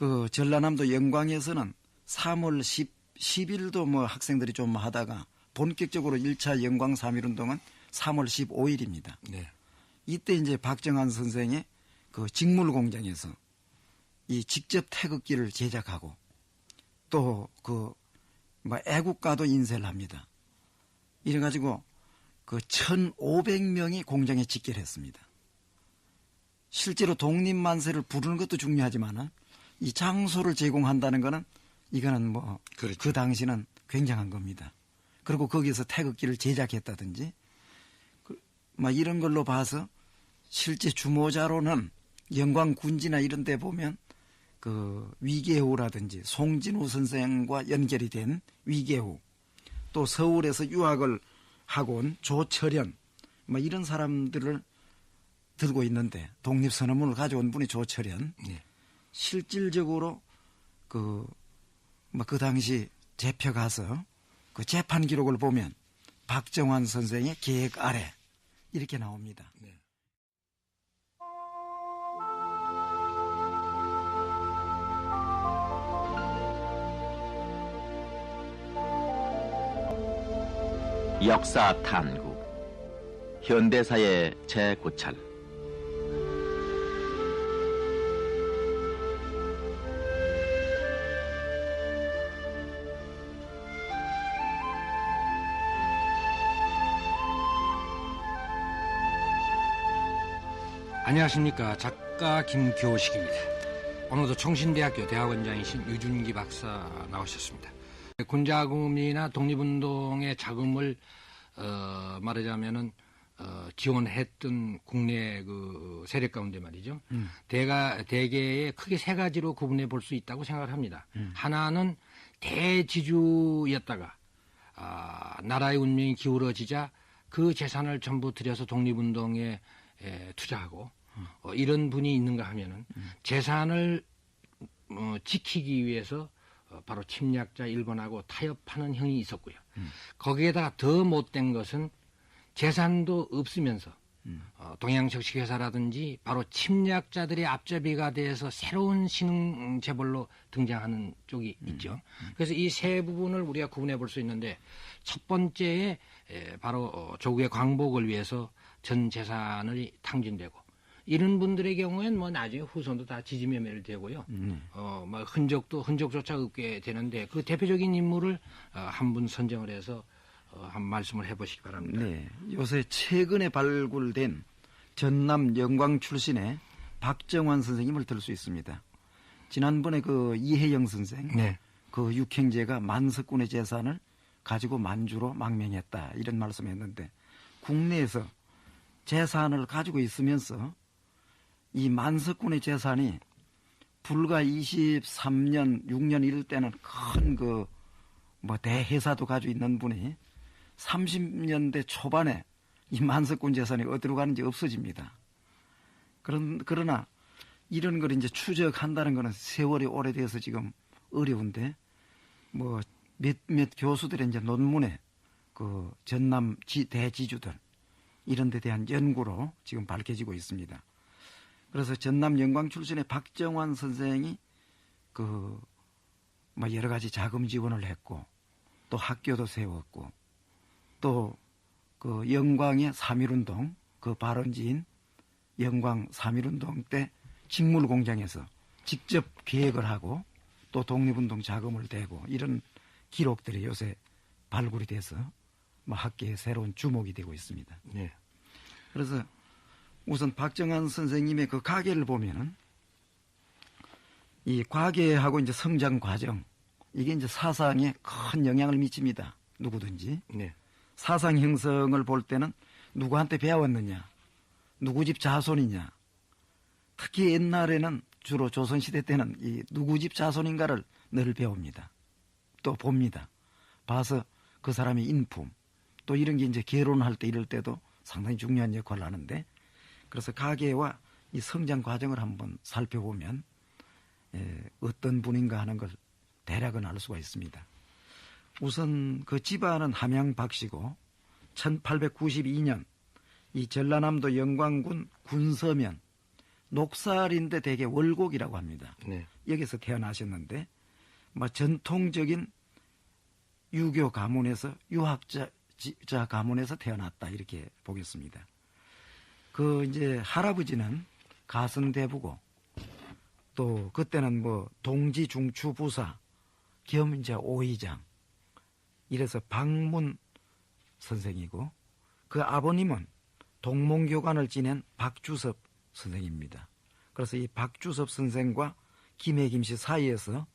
그 전라남도 영광에서는 3월 10, 10일도 뭐 학생들이 좀 하다가 본격적으로 1차 영광 3.1 운동은 3월 15일입니다. 네. 이때 이제 박정환 선생의 그 직물 공장에서 이 직접 태극기를 제작하고 또 그 뭐 애국가도 인쇄를 합니다. 이래 가지고 그 1,500명이 공장에 직결했습니다. 실제로 독립만세를 부르는 것도 중요하지만은 이 장소를 제공한다는 거는 이거는 뭐그 그렇죠. 당시는 굉장한 겁니다. 그리고 거기서 태극기를 제작했다든지 그, 막 이런 걸로 봐서 실제 주모자로는 영광 군지나 이런 데 보면 그 위계후라든지 송진우 선생과 연결이 된 위계후 또 서울에서 유학을 하고 온 조철현 뭐 이런 사람들을 들고 있는데 독립선언문을 가져온 분이 조철현 네. 실질적으로 그, 뭐그 당시 재표 가서 그 재판 기록을 보면 박정환 선생의 계획 아래 이렇게 나옵니다. 네. 역사 탐구 현대사의 재고찰 안녕하십니까 작가 김교식입니다. 오늘도 청신대학교 대학원장이신 유준기 박사 나오셨습니다. 군자금이나 독립운동의 자금을 어, 말하자면은 어, 지원했던 국내 그 세력 가운데 말이죠. 대가 대개의 크게 세 가지로 구분해 볼 수 있다고 생각을 합니다. 하나는 대지주였다가 아, 나라의 운명이 기울어지자 그 재산을 전부 들여서 독립운동에 에, 투자하고 어, 이런 분이 있는가 하면은 재산을 어, 지키기 위해서 어, 바로 침략자 일본하고 타협하는 형이 있었고요. 거기에다가 더 못된 것은 재산도 없으면서 어, 동양적식 회사라든지 바로 침략자들의 앞잡이가 돼서 새로운 신흥 재벌로 등장하는 쪽이 있죠. 그래서 이 세 부분을 우리가 구분해 볼 수 있는데 첫 번째에 에, 바로 어, 조국의 광복을 위해서 전 재산을 탕진되고 이런 분들의 경우에는 뭐 나중에 후손도 다 지지매매를 되고요. 어, 뭐 흔적도 흔적조차 없게 되는데 그 대표적인 인물을 어, 한 분 선정을 해서 어, 한 말씀을 해보시기 바랍니다. 네. 요새 최근에 발굴된 전남 영광 출신의 박정환 선생님을 들수 있습니다. 지난번에 그 이혜영 선생, 네. 그 육형제가 만석군의 재산을 가지고 만주로 망명했다 이런 말씀했는데 국내에서 재산을 가지고 있으면서 이 만석군의 재산이 불과 23년, 6년 이럴 때는 큰 그 뭐 대회사도 가지고 있는 분이 30년대 초반에 이 만석군 재산이 어디로 가는지 없어집니다. 그런, 그러나 이런 걸 이제 추적한다는 거는 세월이 오래돼서 지금 어려운데 뭐 몇몇 교수들의 이제 논문에 그 전남 지, 대지주들 이런 데 대한 연구로 지금 밝혀지고 있습니다. 그래서 전남 영광 출신의 박정환 선생이 그 뭐 여러 가지 자금 지원을 했고 또 학교도 세웠고 또 그 영광의 3.1운동 그 발원지인 영광 3.1운동 때 직물 공장에서 직접 계획을 하고 또 독립운동 자금을 대고 이런 기록들이 요새 발굴이 돼서 뭐 학계에 새로운 주목이 되고 있습니다. 네. 그래서 우선 박정환 선생님의 그 가계를 보면은 이 과계하고 이제 성장 과정 이게 이제 사상에 큰 영향을 미칩니다. 누구든지 네. 사상 형성을 볼 때는 누구한테 배웠느냐, 누구 집 자손이냐. 특히 옛날에는 주로 조선 시대 때는 이 누구 집 자손인가를 늘 배웁니다. 또 봅니다. 봐서 그 사람의 인품, 또 이런 게 이제 결혼할 때 이럴 때도 상당히 중요한 역할을 하는데 그래서 가계와 이 성장 과정을 한번 살펴보면 에, 어떤 분인가 하는 걸 대략은 알 수가 있습니다. 우선 그 집안은 함양 박씨고 1892년 이 전라남도 영광군 군서면 녹살인데 대개 월곡이라고 합니다. 네. 여기서 태어나셨는데 뭐 전통적인 유교 가문에서 유학자 자 가문에서 태어났다 이렇게 보겠습니다. 그 이제 할아버지는 가선대부고 또 그때는 뭐 동지 중추 부사 겸 이제 오의장 이래서 방문 선생이고 그 아버님은 동몽교관을 지낸 박주섭 선생입니다. 그래서 이 박주섭 선생과 김해김 씨 사이에서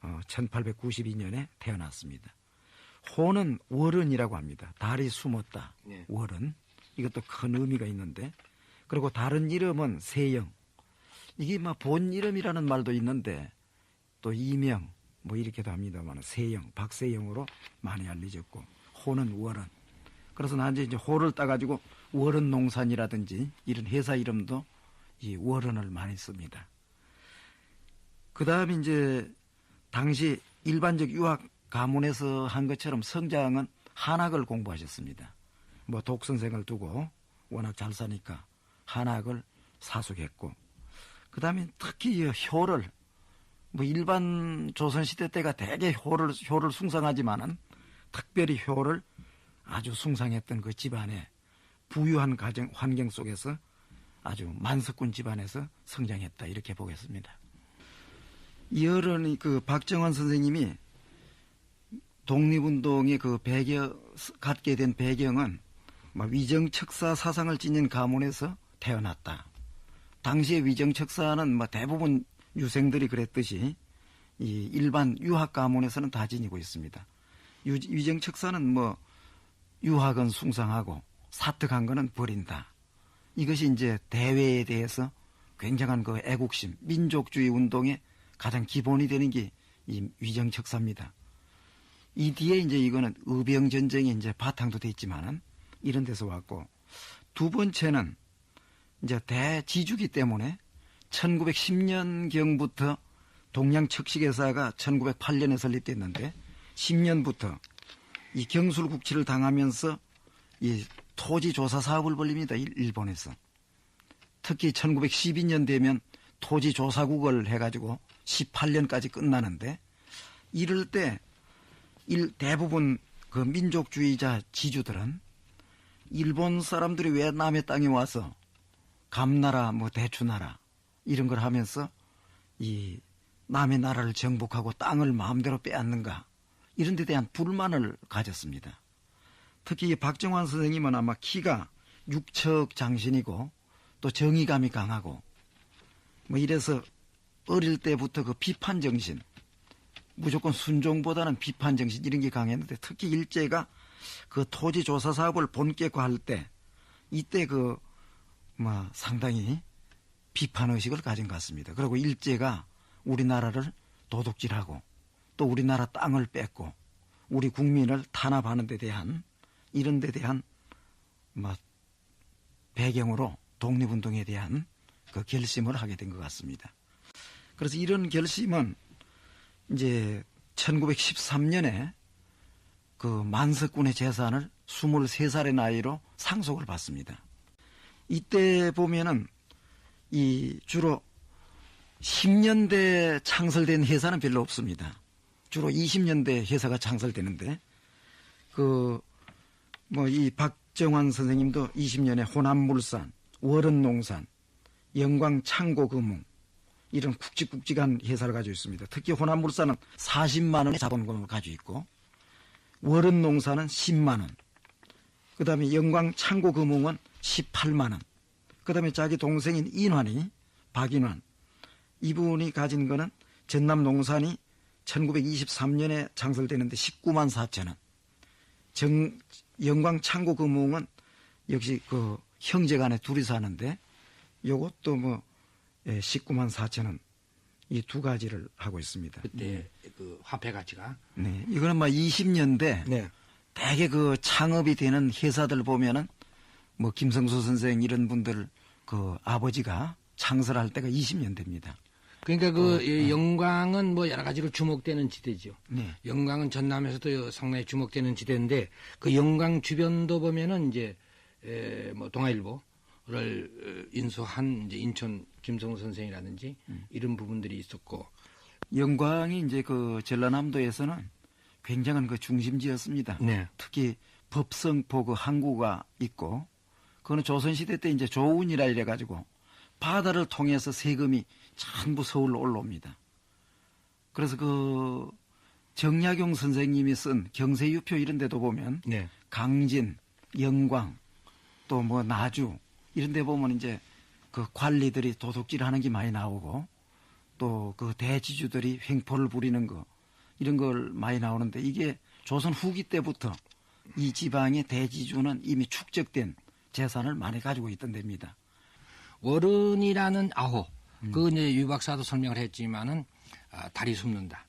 어, 1892년에 태어났습니다. 호는 월은이라고 합니다. 달이 숨었다. 네. 월은 이것도 큰 의미가 있는데 그리고 다른 이름은 세영 이게 막 본 이름이라는 말도 있는데 또 이명 뭐 이렇게도 합니다만 세영 박세영으로 많이 알려졌고 호는 월은 그래서 나중에 이제 호를 따가지고 월은 농산이라든지 이런 회사 이름도 이 월은을 많이 씁니다. 그 다음에 이제 당시 일반적 유학 가문에서 한 것처럼 성장은 한학을 공부하셨습니다. 뭐 독선생을 두고 워낙 잘 사니까 한학을 사숙했고 그 다음에 특히 이 효를 뭐 일반 조선시대 때가 대개 효를, 효를 숭상하지만은 특별히 효를 아주 숭상했던 그 집안의 부유한 가정, 환경 속에서 아주 만석군 집안에서 성장했다 이렇게 보겠습니다. 이어른이 그 박정환 선생님이 독립운동의 그 배경 갖게 된 배경은 막 위정척사 사상을 지닌 가문에서 태어났다. 당시의 위정척사는 뭐 대부분 유생들이 그랬듯이 이 일반 유학 가문에서는 다 지니고 있습니다. 유- 위정척사는 뭐 유학은 숭상하고 사특한 거는 버린다. 이것이 이제 대외에 대해서 굉장한 그 애국심, 민족주의 운동의 가장 기본이 되는 게 이 위정척사입니다. 이 뒤에 이제 이거는 의병 전쟁이 이제 바탕도 돼 있지만은 이런 데서 왔고 두 번째는 이제 대지주기 때문에 1910년 경부터 동양 척식회사가 1908년에 설립됐는데 10년부터 이 경술국치를 당하면서 이 토지 조사 사업을 벌립니다. 일- 일본에서. 특히 1912년 되면 토지 조사국을 해가지고 18년까지 끝나는데 이럴 때 일, 대부분 그 민족주의자 지주들은 일본 사람들이 왜 남의 땅에 와서 감나라 뭐 대추나라 이런 걸 하면서 이 남의 나라를 정복하고 땅을 마음대로 빼앗는가 이런 데 대한 불만을 가졌습니다. 특히 이 박정환 선생님은 아마 키가 육척 장신이고 또 정의감이 강하고 뭐 이래서 어릴 때부터 그 비판 정신 무조건 순종보다는 비판 정신 이런 게 강했는데 특히 일제가 그 토지 조사 사업을 본격화 할 때 이때 그 뭐 상당히 비판 의식을 가진 것 같습니다. 그리고 일제가 우리나라를 도둑질하고 또 우리나라 땅을 뺏고 우리 국민을 탄압하는 데 대한 이런 데 대한 뭐 배경으로 독립운동에 대한 그 결심을 하게 된 것 같습니다. 그래서 이런 결심은 이제 1913년에 그 만석군의 재산을 23살의 나이로 상속을 받습니다. 이때 보면은 이 주로 10년대 창설된 회사는 별로 없습니다. 주로 20년대 회사가 창설되는데 그 뭐 이 박정환 선생님도 20년에 호남물산, 월은농산, 영광창고금융 이런 굵직굵직한 회사를 가지고 있습니다. 특히 호남물산은 40만 원의 자본금을 가지고 있고 월은 농사는 10만 원. 그다음에 영광 창고금융은 18만 원. 그다음에 자기 동생인 인환이 박인환 이분이 가진 거는 전남 농산이 1923년에 창설되는데 19만 4천 원. 정 영광 창고금융은 역시 그 형제 간에 둘이 사는데 요것도 뭐 예, 19만 4천 원. 이 두 가지를 하고 있습니다. 그때 그 화폐 가치가 네. 이거는 막 20년대 네. 대개 그 창업이 되는 회사들 보면은 뭐 김성수 선생 이런 분들 그 아버지가 창설할 때가 20년 됩니다. 그러니까 그이 영광은 뭐 여러 가지로 주목되는 지대죠. 네. 영광은 전남에서도 상당히 주목되는 지대인데 그 영광 주변도 보면은 이제 에, 뭐 동아일보를 어, 인수한 이제 인천 김성우 선생이라든지 이런 부분들이 있었고 영광이 이제 그 전라남도에서는 굉장한 그 중심지였습니다. 네. 특히 법성포 그 항구가 있고 그거는 조선시대 때 이제 조운이라 이래 가지고 바다를 통해서 세금이 전부 서울로 올라옵니다. 그래서 그 정약용 선생님이 쓴 경세유표 이런 데도 보면 네. 강진, 영광, 또 뭐 나주 이런 데 보면 이제 그 관리들이 도둑질 하는 게 많이 나오고 또 그 대지주들이 횡포를 부리는 거 이런 걸 많이 나오는데 이게 조선 후기 때부터 이 지방의 대지주는 이미 축적된 재산을 많이 가지고 있던 데입니다. 월은이라는 아호 그 이제 유 박사도 설명을 했지만은 아, 달이 숨는다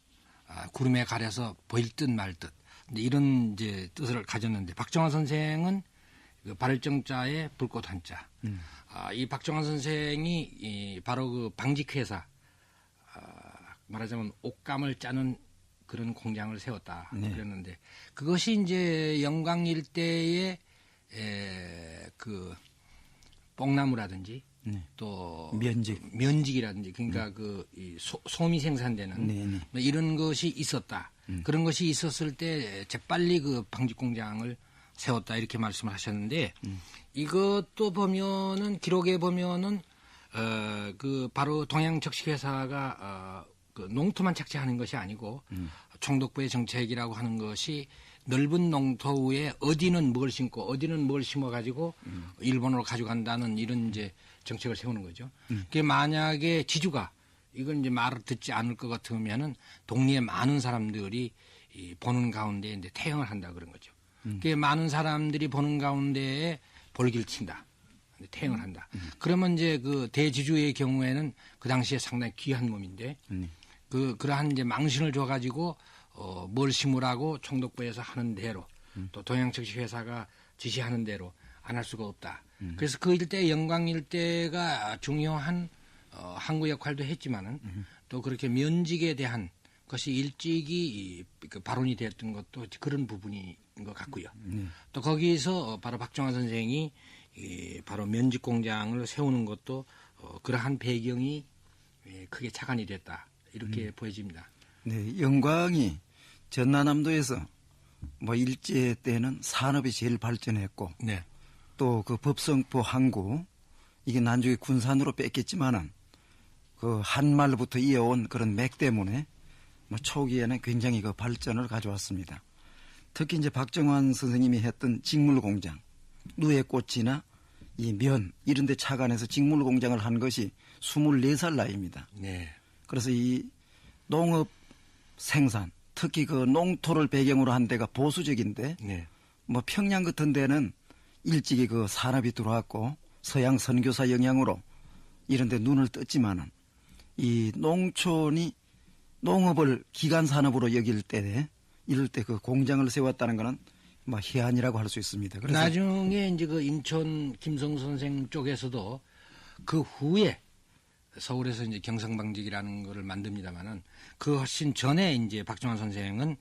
아, 구름에 가려서 보일 듯 말 듯 이런 이제 뜻을 가졌는데 박정환 선생은 그 발정자의 불꽃 한자 아, 이 박정환 선생이 이 바로 그 방직회사 아, 말하자면 옷감을 짜는 그런 공장을 세웠다 네. 그랬는데 그것이 이제 영광 일대의 에, 그 뽕나무라든지 네. 또 면직. 면직이라든지 그러니까 그이 소, 솜이 생산되는 네, 네. 뭐 이런 것이 있었다. 그런 것이 있었을 때 재빨리 그 방직 공장을 세웠다 이렇게 말씀을 하셨는데 이것도 보면은 기록에 보면은 어 그 바로 동양 적식 회사가 어 그 농토만 착취하는 것이 아니고 총독부의 정책이라고 하는 것이 넓은 농토 위에 어디는 뭘 심고 어디는 뭘 심어 가지고 일본으로 가져간다는 이런 이제 정책을 세우는 거죠. 그게 만약에 지주가 이건 이제 말을 듣지 않을 것 같으면은 동리에 많은 사람들이 이 보는 가운데 이제 태형을 한다 그런 거죠. 그게 많은 사람들이 보는 가운데에 볼기를 친다. 태형을 한다. 그러면 이제 그 대지주의 경우에는 그 당시에 상당히 귀한 몸인데 네. 그 그러한 이제 망신을 줘가지고 어, 뭘 심으라고 총독부에서 하는 대로 또 동양측식 회사가 지시하는 대로 안 할 수가 없다. 그래서 그 일대 영광 일대가 중요한 어, 항구 역할도 했지만은 또 그렇게 면직에 대한 것이 일찍이 이, 그 발언이 되었던 것도 그런 부분인 것 같고요. 또 거기서 어, 바로 박정환 선생이 이, 바로 면직 공장을 세우는 것도 어, 그러한 배경이 예, 크게 착안이 됐다 이렇게 보여집니다. 네, 영광이 전라남도에서 뭐 일제 때는 산업이 제일 발전했고 네, 또그 법성포 항구 이게 나중에 군산으로 뺏겼지만은 그 한말부터 이어온 그런 맥 때문에 뭐 초기에는 굉장히 그 발전을 가져왔습니다. 특히 이제 박정환 선생님이 했던 직물 공장, 누에 꽃이나 이 면 이런 데 착안해서 직물 공장을 한 것이 24살 나이입니다. 네, 그래서 이 농업 생산, 특히 그 농토를 배경으로 한 데가 보수적인데 네, 뭐 평양 같은 데는 일찍이 그 산업이 들어왔고 서양 선교사 영향으로 이런 데 눈을 떴지만은 이 농촌이 농업을 기간 산업으로 여길 때 이럴 때 그 공장을 세웠다는 거는 뭐 희한이라고 할 수 있습니다. 그래서 나중에 이제 그 인천 김성 선생 쪽에서도 그 후에 서울에서 이제 경성방직이라는 거를 만듭니다만은 그 훨씬 전에 이제 박정환 선생은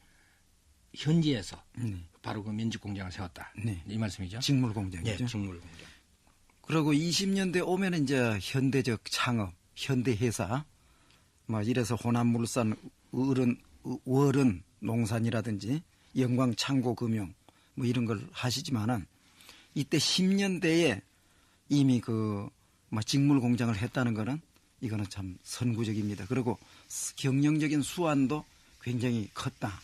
현지에서 네. 바로 그 면직 공장을 세웠다. 네. 이 말씀이죠? 직물 예, 공장이죠. 직물 공장. 그리고 20년대 오면 이제 현대적 창업, 현대 회사, 뭐 이래서 호남물산, 을은, 월은 농산이라든지 영광 창고 금융 뭐 이런 걸 하시지만은 이때 10년대에 이미 그 뭐 직물 공장을 했다는 거는 이거는 참 선구적입니다. 그리고 스- 경영적인 수완도 굉장히 컸다.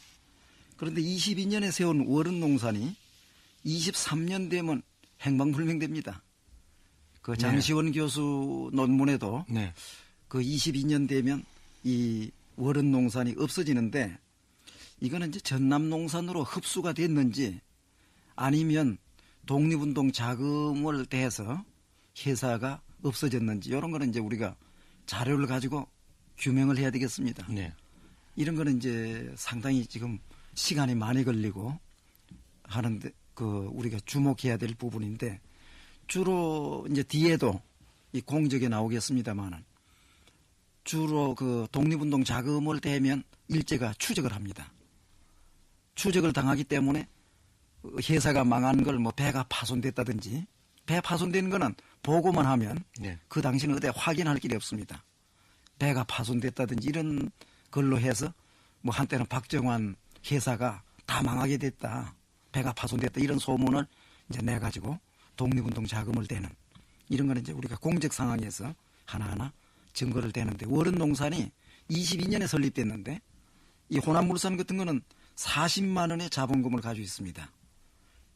그런데 22년에 세운 월은 농산이 23년 되면 행방불명됩니다. 그 장시원 교수 논문에도 네. 그 22년 되면 이 월은 농산이 없어지는데 이거는 이제 전남 농산으로 흡수가 됐는지 아니면 독립운동 자금을 대해서 회사가 없어졌는지 이런 거는 이제 우리가 자료를 가지고 규명을 해야 되겠습니다. 네. 이런 거는 이제 상당히 지금 시간이 많이 걸리고 하는데 그 우리가 주목해야 될 부분인데 주로 이제 뒤에도 이 공적에 나오겠습니다만은 주로 그 독립운동 자금을 대면 일제가 추적을 합니다. 추적을 당하기 때문에 회사가 망한 걸 뭐 배가 파손됐다든지 배 파손된 거는 보고만 하면 네. 그 당시는 어디 확인할 길이 없습니다. 배가 파손됐다든지 이런 걸로 해서 뭐 한때는 박정환 회사가 다 망하게 됐다. 배가 파손됐다. 이런 소문을 이제 내 가지고 독립운동 자금을 대는 이런 거는 이제 우리가 공적 상황에서 하나하나 증거를 대는데 월은 농산이 22년에 설립됐는데 이 호남물산 같은 거는 40만 원의 자본금을 가지고 있습니다.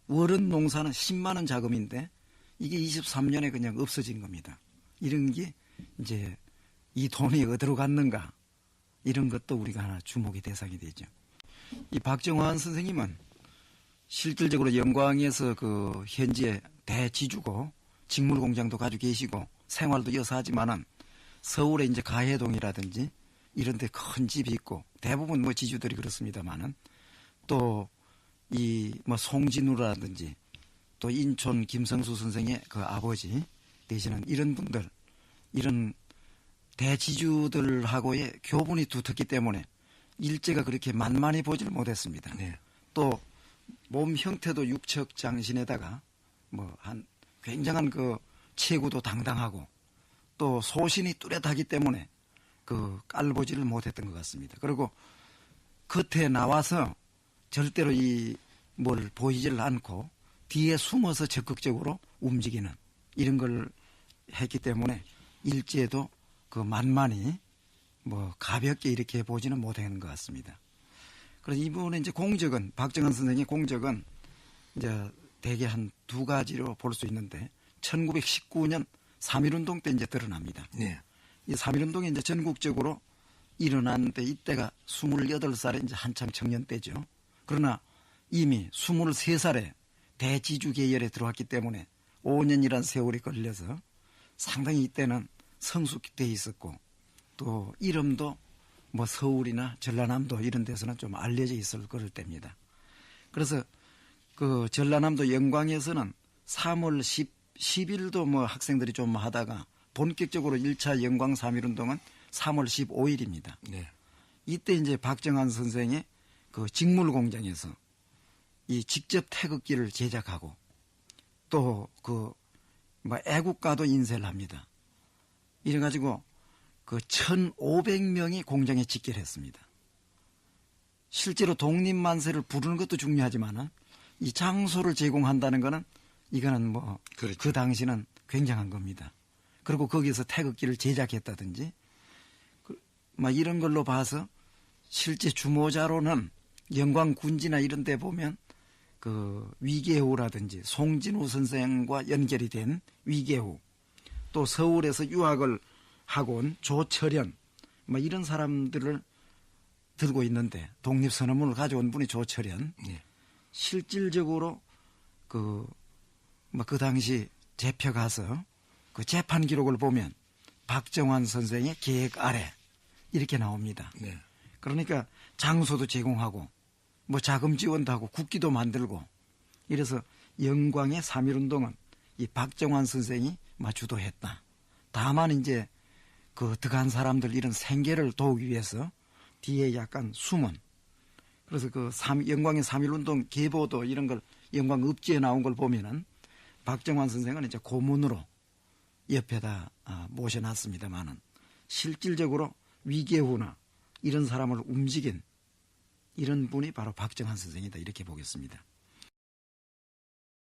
월은 농사는 10만 원 자금인데 이게 23년에 그냥 없어진 겁니다. 이런 게 이제 이 돈이 어디로 갔는가 이런 것도 우리가 하나 주목의 대상이 되죠. 이 박정환 선생님은 실질적으로 영광에서 그 현재 대지주고 직물 공장도 가지고 계시고 생활도 이어서 하지만은 서울에 이제 가해동이라든지 이런 데 큰 집이 있고 대부분 뭐 지주들이 그렇습니다만은 또 이 뭐 송진우라든지 또 인촌 김성수 선생의 그 아버지 되시는 이런 분들 이런 대지주들하고의 교분이 두텁기 때문에 일제가 그렇게 만만히 보지를 못했습니다. 네. 또몸 형태도 육척 장신에다가 뭐 한 굉장한 그 체구도 당당하고 또 소신이 뚜렷하기 때문에 그 깔보지를 못했던 것 같습니다. 그리고 겉에 나와서 절대로 이 뭘 보이지를 않고 뒤에 숨어서 적극적으로 움직이는 이런 걸 했기 때문에 일제도 그 만만히 뭐 가볍게 이렇게 보지는 못한 것 같습니다. 그래서 이분의 이제 공적은 박정환 선생의 공적은 이제 대개 한 두 가지로 볼 수 있는데 1919년 3.1운동 때 이제 드러납니다. 네. 이 3.1운동이 이제 전국적으로 일어났는데 이때가 28살에 이제 한참 청년 때죠. 그러나 이미 23살에 대지주 계열에 들어왔기 때문에 5년이란 세월이 걸려서 상당히 이때는 성숙돼 있었고 또 이름도 뭐 서울이나 전라남도 이런 데서는 좀 알려져 있을 그럴 때입니다. 그래서 그 전라남도 영광에서는 3월 10, 10일도 뭐 학생들이 좀 하다가 본격적으로 1차 영광 3.1운동은 3월 15일입니다. 네. 이때 이제 박정환 선생의 그 직물 공장에서 이 직접 태극기를 제작하고 또 그 뭐 애국가도 인쇄를 합니다. 이래 가지고 그 1,500명이 공장에 직결했습니다. 실제로 독립만세를 부르는 것도 중요하지만은 이 장소를 제공한다는 거는 이거는 뭐그 그렇죠. 당시는 굉장한 겁니다. 그리고 거기서 태극기를 제작했다든지 그, 막 이런 걸로 봐서 실제 주모자로는 영광 군지나 이런 데 보면 그 위계후라든지 송진우 선생과 연결이 된 위계후 또 서울에서 유학을 하고 온 조철현 뭐 이런 사람들을 들고 있는데 독립선언문을 가져온 분이 조철현 네. 실질적으로 그, 뭐 그 당시 재표 가서 그 재판 기록을 보면 박정환 선생의 계획 아래 이렇게 나옵니다. 네. 그러니까 장소도 제공하고 뭐 자금 지원도 하고 국기도 만들고 이래서 영광의 3.1운동은 이 박정환 선생이 막 주도했다. 다만 이제 그 득한 사람들 이런 생계를 도우기 위해서 뒤에 약간 숨은 그래서 그 삼- 영광의 3.1운동 계보도 이런 걸 영광 읍지에 나온 걸 보면은 박정환 선생은 이제 고문으로 옆에다 아, 모셔놨습니다만은 실질적으로 위계후나 이런 사람을 움직인 이런 분이 바로 박정환 선생이다 이렇게 보겠습니다.